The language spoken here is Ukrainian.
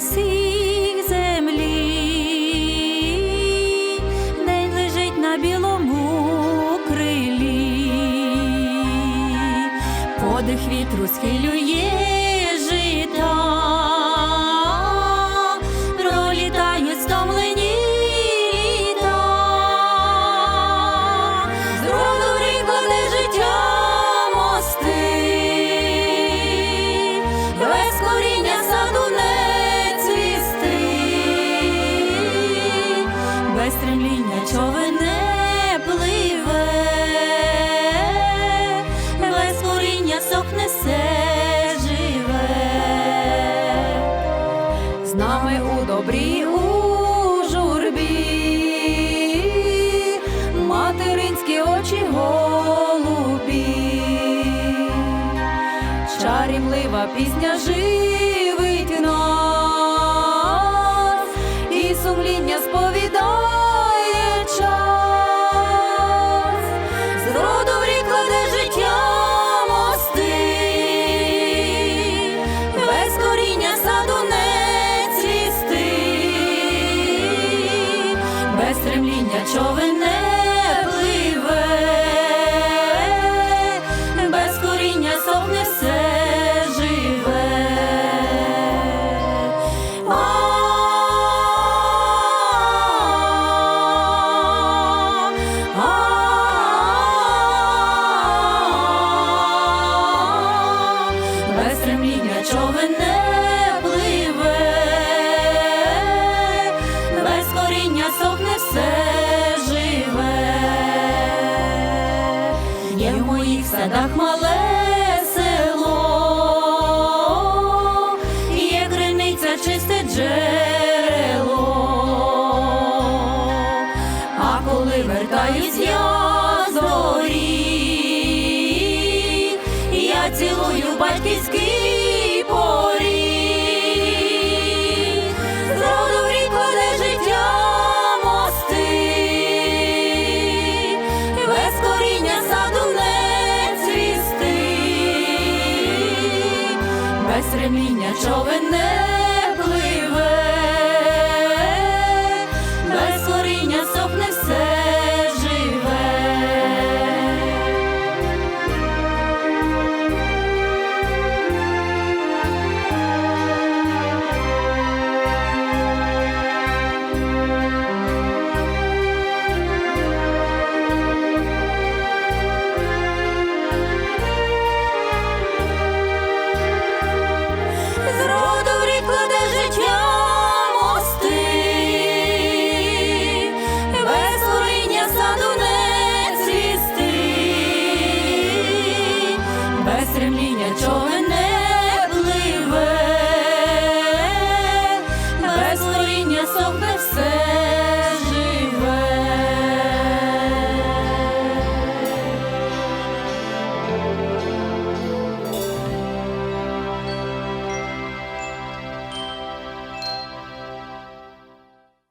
всіх землі, день лежить на білому крилі, подих вітру схилює. Стремління човен не пливе, без коріння сохне все живе. З нами у добрі у журбі, материнські очі голубі, чарівлива пісня живить нас, сумління сповідає без стремління човен не пливе, без коріння сохне все живе. Без стремління човен не вертаюсь я з доріг, я цілую батьківський поріг. З роду в рік кладе життя мости, без коріння саду не цвісти, без реміння човен не быстро меня тёплый